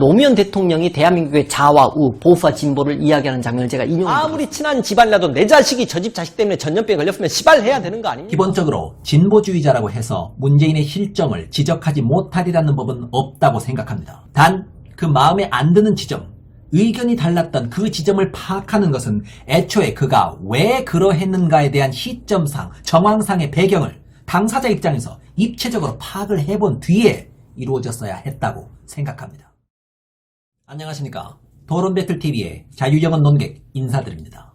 노무현 대통령이 대한민국의 자와 우, 보수와 진보를 이야기하는 장면을 제가 인용합니다. 아무리 친한 집안이라도 내 자식이 저 집 자식 때문에 전염병에 걸렸으면 시발해야 되는 거 아닙니까? 기본적으로 진보주의자라고 해서 문재인의 실정을 지적하지 못하리라는 법은 없다고 생각합니다. 단 그 마음에 안 드는 지점, 의견이 달랐던 그 지점을 파악하는 것은 애초에 그가 왜 그러했는가에 대한 시점상, 정황상의 배경을 당사자 입장에서 입체적으로 파악을 해본 뒤에 이루어졌어야 했다고 생각합니다. 안녕하십니까. 토론배틀TV의 자유영원 논객 인사드립니다.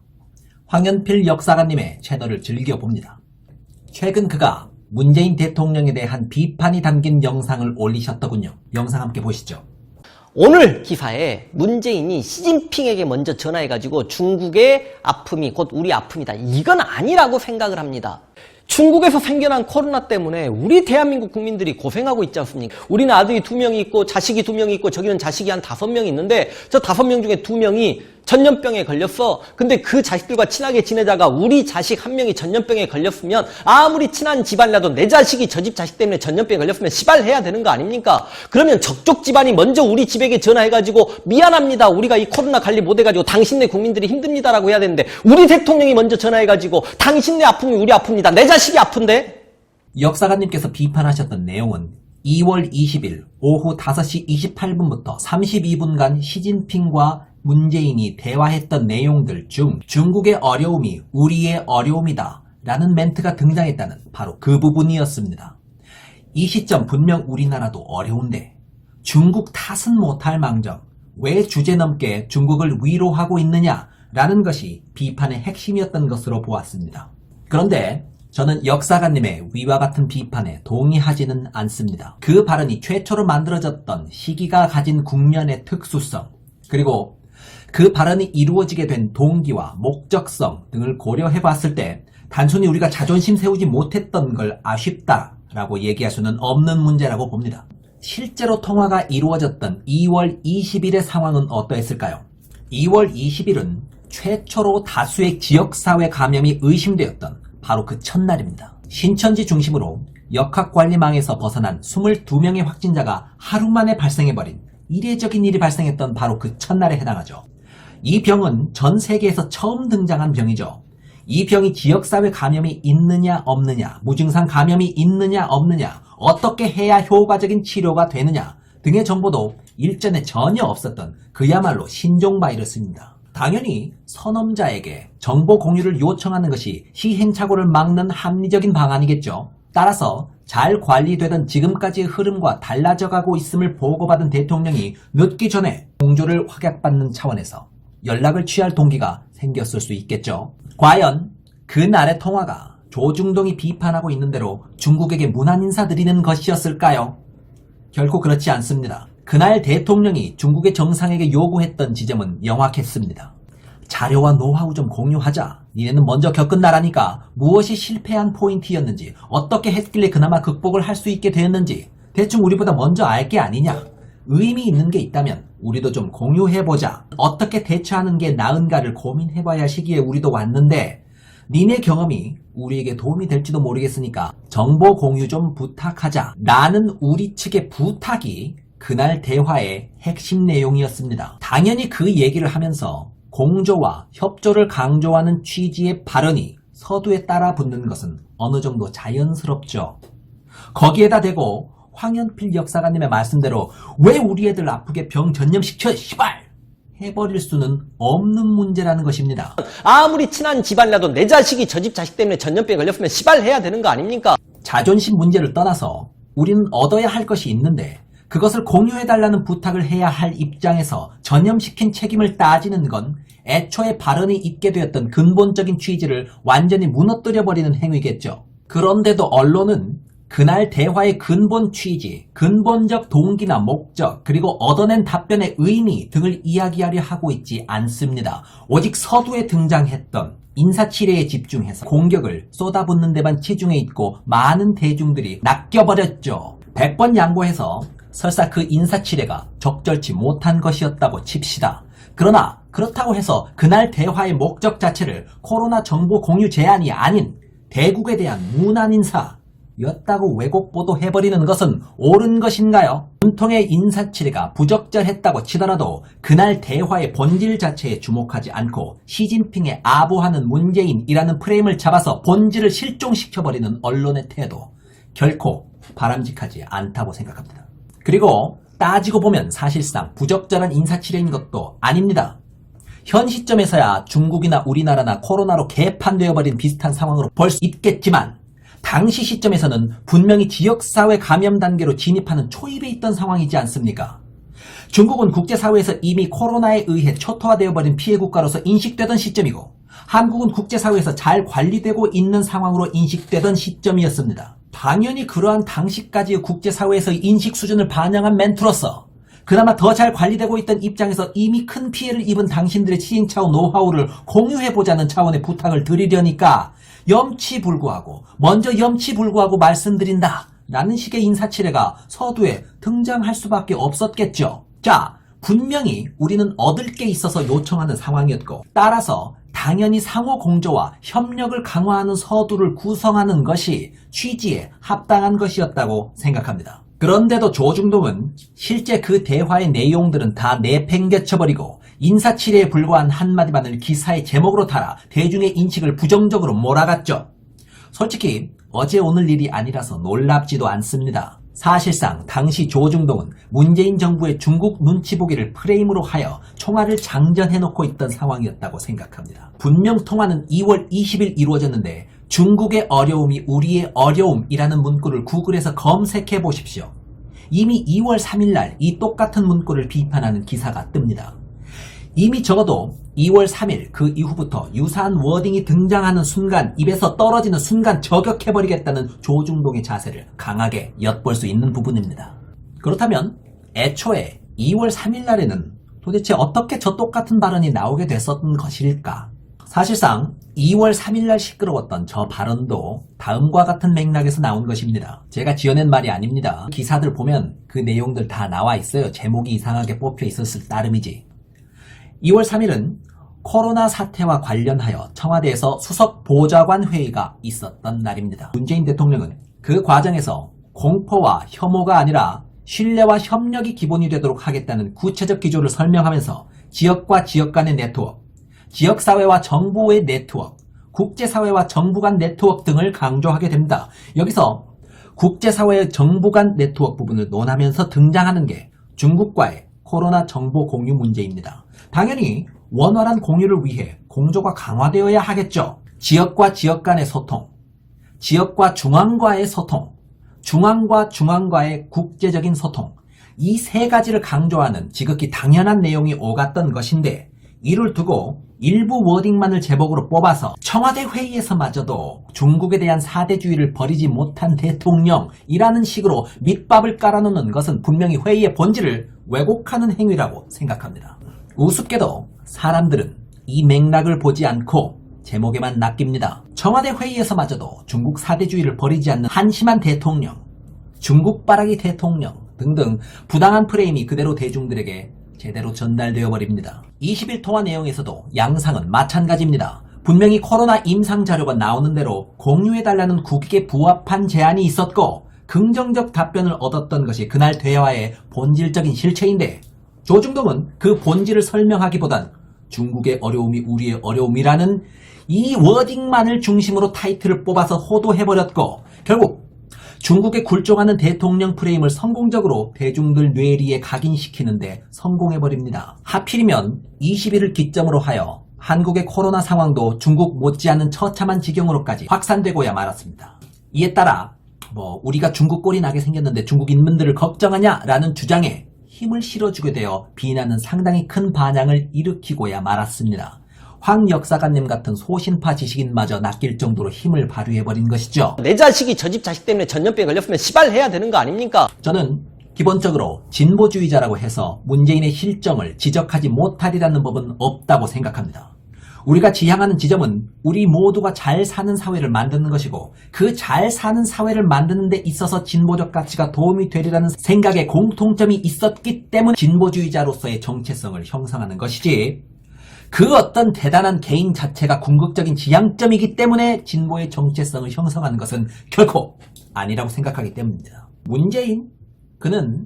황현필 역사가님의 채널을 즐겨봅니다. 최근 그가 문재인 대통령에 대한 비판이 담긴 영상을 올리셨더군요. 영상 함께 보시죠. 오늘 기사에 문재인이 시진핑에게 먼저 전화해가지고 중국의 아픔이 곧 우리 아픔이다. 이건 아니라고 생각을 합니다. 중국에서 생겨난 코로나 때문에 우리 대한민국 국민들이 고생하고 있지 않습니까? 우리는 아들이 두 명이 있고 자식이 두 명이 있고 저기는 자식이 한 다섯 명이 있는데 저 다섯 명 중에 두 명이 전염병에 걸렸어. 근데 그 자식들과 친하게 지내다가 우리 자식 한 명이 전염병에 걸렸으면 아무리 친한 집안이라도 내 자식이 저 집 자식 때문에 전염병에 걸렸으면 시발해야 되는 거 아닙니까? 그러면 적족 집안이 먼저 우리 집에게 전화해가지고 미안합니다. 우리가 이 코로나 관리 못해가지고 당신네 국민들이 힘듭니다라고 해야 되는데 우리 대통령이 먼저 전화해가지고 당신네 아픔이 우리 아픕니다. 내 자식이 아픈데? 역사가님께서 비판하셨던 내용은 2월 20일 오후 5시 28분부터 32분간 시진핑과 문재인이 대화했던 내용들 중 중국의 어려움이 우리의 어려움이다 라는 멘트가 등장했다는 바로 그 부분이었습니다. 이 시점 분명 우리나라도 어려운데 중국 탓은 못할 망정 왜 주제 넘게 중국을 위로하고 있느냐 라는 것이 비판의 핵심이었던 것으로 보았습니다. 그런데 저는 역사가님의 위와 같은 비판에 동의하지는 않습니다. 그 발언이 최초로 만들어졌던 시기가 가진 국면의 특수성 그리고 그 발언이 이루어지게 된 동기와 목적성 등을 고려해 봤을 때 단순히 우리가 자존심 세우지 못했던 걸 아쉽다라고 얘기할 수는 없는 문제라고 봅니다. 실제로 통화가 이루어졌던 2월 20일의 상황은 어떠했을까요? 2월 20일은 최초로 다수의 지역사회 감염이 의심되었던 바로 그 첫날입니다. 신천지 중심으로 역학관리망에서 벗어난 22명의 확진자가 하루 만에 발생해버린 이례적인 일이 발생했던 바로 그 첫날에 해당하죠. 이 병은 전 세계에서 처음 등장한 병이죠. 이 병이 지역사회 감염이 있느냐 없느냐, 무증상 감염이 있느냐 없느냐, 어떻게 해야 효과적인 치료가 되느냐 등의 정보도 일전에 전혀 없었던 그야말로 신종 바이러스입니다. 당연히 선험자에게 정보 공유를 요청하는 것이 시행착오를 막는 합리적인 방안이겠죠. 따라서 잘 관리되던 지금까지의 흐름과 달라져가고 있음을 보고받은 대통령이 늦기 전에 공조를 확약받는 차원에서 연락을 취할 동기가 생겼을 수 있겠죠. 과연 그날의 통화가 조중동이 비판하고 있는 대로 중국에게 문안 인사드리는 것이었을까요? 결코 그렇지 않습니다. 그날 대통령이 중국의 정상에게 요구했던 지점은 명확했습니다. 자료와 노하우 좀 공유하자. 니네는 먼저 겪은 나라니까 무엇이 실패한 포인트였는지, 어떻게 했길래 그나마 극복을 할 수 있게 되었는지, 대충 우리보다 먼저 알 게 아니냐. 의미 있는 게 있다면 우리도 좀 공유해보자. 어떻게 대처하는 게 나은가를 고민해봐야 할 시기에 우리도 왔는데, 니네 경험이 우리에게 도움이 될지도 모르겠으니까 정보 공유 좀 부탁하자. 라는 우리 측의 부탁이 그날 대화의 핵심 내용이었습니다. 당연히 그 얘기를 하면서 공조와 협조를 강조하는 취지의 발언이 서두에 따라 붙는 것은 어느 정도 자연스럽죠. 거기에다 대고 황현필 역사가님의 말씀대로 왜 우리 애들 아프게 병 전염시켜 시발 해버릴 수는 없는 문제라는 것입니다. 아무리 친한 집안이라도 내 자식이 저 집 자식 때문에 전염병에 걸렸으면 시발 해야 되는 거 아닙니까? 자존심 문제를 떠나서 우리는 얻어야 할 것이 있는데 그것을 공유해달라는 부탁을 해야 할 입장에서 전염시킨 책임을 따지는 건 애초에 발언이 있게 되었던 근본적인 취지를 완전히 무너뜨려버리는 행위겠죠. 그런데도 언론은 그날 대화의 근본 취지, 근본적 동기나 목적, 그리고 얻어낸 답변의 의미 등을 이야기하려 하고 있지 않습니다. 오직 서두에 등장했던 인사치레에 집중해서 공격을 쏟아붓는 데만 치중해 있고 많은 대중들이 낚여버렸죠. 100번 양보해서 설사 그 인사치레가 적절치 못한 것이었다고 칩시다. 그러나 그렇다고 해서 그날 대화의 목적 자체를 코로나 정보 공유 제한이 아닌 대국에 대한 무난 인사 였다고 왜곡 보도해버리는 것은 옳은 것인가요? 전통의 인사치레가 부적절했다고 치더라도 그날 대화의 본질 자체에 주목하지 않고 시진핑에 아부하는 문재인이라는 프레임을 잡아서 본질을 실종시켜버리는 언론의 태도 결코 바람직하지 않다고 생각합니다. 그리고 따지고 보면 사실상 부적절한 인사치레인 것도 아닙니다. 현 시점에서야 중국이나 우리나라나 코로나로 개판되어버린 비슷한 상황으로 볼 수 있겠지만 당시 시점에서는 분명히 지역사회 감염 단계로 진입하는 초입에 있던 상황이지 않습니까? 중국은 국제사회에서 이미 코로나에 의해 초토화되어버린 피해 국가로서 인식되던 시점이고 한국은 국제사회에서 잘 관리되고 있는 상황으로 인식되던 시점이었습니다. 당연히 그러한 당시까지의 국제사회에서의 인식 수준을 반영한 멘트로서 그나마 더 잘 관리되고 있던 입장에서 이미 큰 피해를 입은 당신들의 시행착오 노하우를 공유해보자는 차원의 부탁을 드리려니까 염치불구하고 먼저 염치불구하고 말씀드린다 라는 식의 인사치레가 서두에 등장할 수밖에 없었겠죠. 자, 분명히 우리는 얻을 게 있어서 요청하는 상황이었고 따라서 당연히 상호 공조와 협력을 강화하는 서두를 구성하는 것이 취지에 합당한 것이었다고 생각합니다. 그런데도 조중동은 실제 그 대화의 내용들은 다 내팽개쳐버리고 인사치레에 불과한 한마디만을 기사의 제목으로 달아 대중의 인식을 부정적으로 몰아갔죠. 솔직히 어제 오늘 일이 아니라서 놀랍지도 않습니다. 사실상 당시 조중동은 문재인 정부의 중국 눈치 보기를 프레임으로 하여 총알을 장전해놓고 있던 상황이었다고 생각합니다. 분명 통화는 2월 20일 이루어졌는데 중국의 어려움이 우리의 어려움이라는 문구를 구글에서 검색해 보십시오. 이미 2월 3일날 이 똑같은 문구를 비판하는 기사가 뜹니다. 이미 적어도 2월 3일 그 이후부터 유사한 워딩이 등장하는 순간 입에서 떨어지는 순간 저격해버리겠다는 조중동의 자세를 강하게 엿볼 수 있는 부분입니다. 그렇다면 애초에 2월 3일 날에는 도대체 어떻게 저 똑같은 발언이 나오게 됐었던 것일까? 사실상 2월 3일 날 시끄러웠던 저 발언도 다음과 같은 맥락에서 나온 것입니다. 제가 지어낸 말이 아닙니다. 기사들 보면 그 내용들 다 나와 있어요. 제목이 이상하게 뽑혀 있었을 따름이지. 2월 3일은 코로나 사태와 관련하여 청와대에서 수석 보좌관 회의가 있었던 날입니다. 문재인 대통령은 그 과정에서 공포와 혐오가 아니라 신뢰와 협력이 기본이 되도록 하겠다는 구체적 기조를 설명하면서 지역과 지역 간의 네트워크, 지역사회와 정부의 네트워크, 국제사회와 정부 간 네트워크 등을 강조하게 됩니다. 여기서 국제사회의 정부 간 네트워크 부분을 논하면서 등장하는 게 중국과의 코로나 정보 공유 문제입니다. 당연히 원활한 공유를 위해 공조가 강화되어야 하겠죠. 지역과 지역 간의 소통, 지역과 중앙과의 소통, 중앙과 중앙과의 국제적인 소통, 이 세 가지를 강조하는 지극히 당연한 내용이 오갔던 것인데 이를 두고 일부 워딩만을 제목으로 뽑아서 청와대 회의에서마저도 중국에 대한 사대주의를 버리지 못한 대통령이라는 식으로 밑밥을 깔아놓는 것은 분명히 회의의 본질을 왜곡하는 행위라고 생각합니다. 우습게도 사람들은 이 맥락을 보지 않고 제목에만 낚입니다. 청와대 회의에서마저도 중국 사대주의를 버리지 않는 한심한 대통령, 중국 바라기 대통령 등등 부당한 프레임이 그대로 대중들에게 제대로 전달되어 버립니다. 20일 통화 내용에서도 양상은 마찬가지입니다. 분명히 코로나 임상 자료가 나오는 대로 공유해달라는 국익에 부합한 제안이 있었고 긍정적 답변을 얻었던 것이 그날 대화의 본질적인 실체인데 조중동은 그 본질을 설명하기보단 중국의 어려움이 우리의 어려움이라는 이 워딩만을 중심으로 타이틀을 뽑아서 호도해버렸고 결국 중국의 굴종하는 대통령 프레임을 성공적으로 대중들 뇌리에 각인시키는데 성공해버립니다. 하필이면 20일을 기점으로 하여 한국의 코로나 상황도 중국 못지않은 처참한 지경으로까지 확산되고야 말았습니다. 이에 따라 뭐 우리가 중국 꼴이 나게 생겼는데 중국 인민들을 걱정하냐라는 주장에 힘을 실어주게 되어 비난은 상당히 큰 반향을 일으키고야 말았습니다. 황 역사관님 같은 소신파 지식인마저 낚일 정도로 힘을 발휘해버린 것이죠. 내 자식이 저 집 자식 때문에 전염병에 걸렸으면 시발해야 되는 거 아닙니까? 저는 기본적으로 진보주의자라고 해서 문재인의 실정을 지적하지 못하리라는 법은 없다고 생각합니다. 우리가 지향하는 지점은 우리 모두가 잘 사는 사회를 만드는 것이고 그 잘 사는 사회를 만드는 데 있어서 진보적 가치가 도움이 되리라는 생각에 공통점이 있었기 때문에 진보주의자로서의 정체성을 형성하는 것이지 그 어떤 대단한 개인 자체가 궁극적인 지향점이기 때문에 진보의 정체성을 형성하는 것은 결코 아니라고 생각하기 때문입니다. 문재인 그는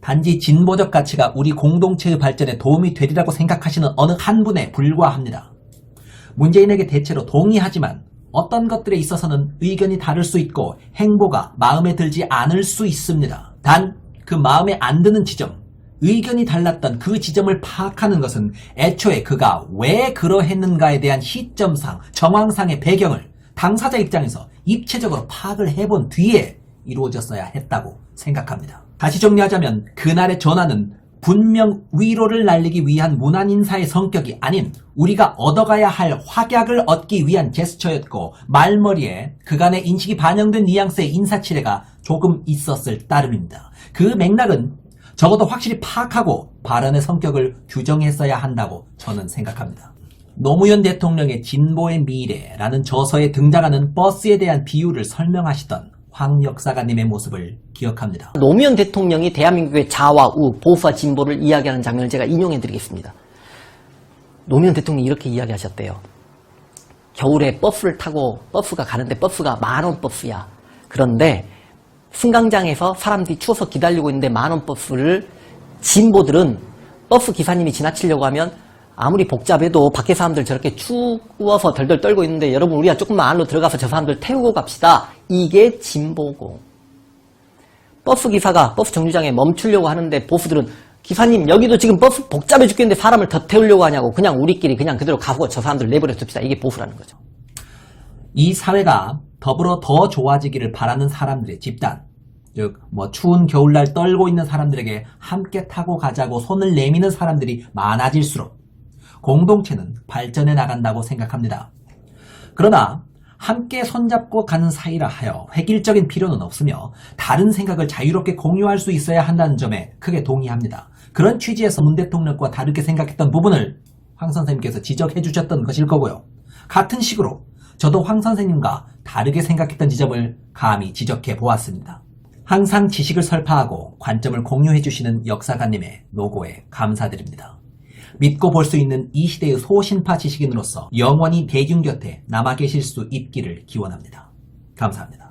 단지 진보적 가치가 우리 공동체의 발전에 도움이 되리라고 생각하시는 어느 한 분에 불과합니다. 문재인에게 대체로 동의하지만 어떤 것들에 있어서는 의견이 다를 수 있고 행보가 마음에 들지 않을 수 있습니다. 단 그 마음에 안 드는 지점, 의견이 달랐던 그 지점을 파악하는 것은 애초에 그가 왜 그러했는가에 대한 시점상, 정황상의 배경을 당사자 입장에서 입체적으로 파악을 해본 뒤에 이루어졌어야 했다고 생각합니다. 다시 정리하자면 그날의 전화는 분명 위로를 날리기 위한 무난 인사의 성격이 아닌 우리가 얻어가야 할 확약을 얻기 위한 제스처였고 말머리에 그간의 인식이 반영된 뉘앙스의 인사치레가 조금 있었을 따름입니다. 그 맥락은 적어도 확실히 파악하고 발언의 성격을 규정했어야 한다고 저는 생각합니다. 노무현 대통령의 진보의 미래라는 저서에 등장하는 버스에 대한 비유를 설명하시던 황 역사가님의 모습을 기억합니다. 노무현 대통령이 대한민국의 자와 우, 보수와 진보를 이야기하는 장면을 제가 인용해 드리겠습니다. 노무현 대통령이 이렇게 이야기하셨대요. 겨울에 버스를 타고 버스가 가는데 버스가 만원 버스야. 그런데 승강장에서 사람들이 추워서 기다리고 있는데 만원 버스를 진보들은 버스 기사님이 지나치려고 하면 아무리 복잡해도 밖에 사람들 저렇게 추워서 덜덜 떨고 있는데 여러분 우리가 조금만 안으로 들어가서 저 사람들 태우고 갑시다. 이게 진보고 버스 기사가 버스 정류장에 멈추려고 하는데 보수들은 기사님 여기도 지금 버스 복잡해 죽겠는데 사람을 더 태우려고 하냐고 그냥 우리끼리 그냥 그대로 가고 저 사람들 내버려 둡시다. 이게 보수라는 거죠. 이 사회가 더불어 더 좋아지기를 바라는 사람들의 집단, 즉, 뭐, 추운 겨울날 떨고 있는 사람들에게 함께 타고 가자고 손을 내미는 사람들이 많아질수록 공동체는 발전해 나간다고 생각합니다. 그러나, 함께 손잡고 가는 사이라 하여 획일적인 필요는 없으며 다른 생각을 자유롭게 공유할 수 있어야 한다는 점에 크게 동의합니다. 그런 취지에서 문 대통령과 다르게 생각했던 부분을 황 선생님께서 지적해 주셨던 것일 거고요. 같은 식으로 저도 황 선생님과 다르게 생각했던 지점을 감히 지적해 보았습니다. 항상 지식을 설파하고 관점을 공유해 주시는 역사가님의 노고에 감사드립니다. 믿고 볼 수 있는 이 시대의 소신파 지식인으로서 영원히 대중 곁에 남아 계실 수 있기를 기원합니다. 감사합니다.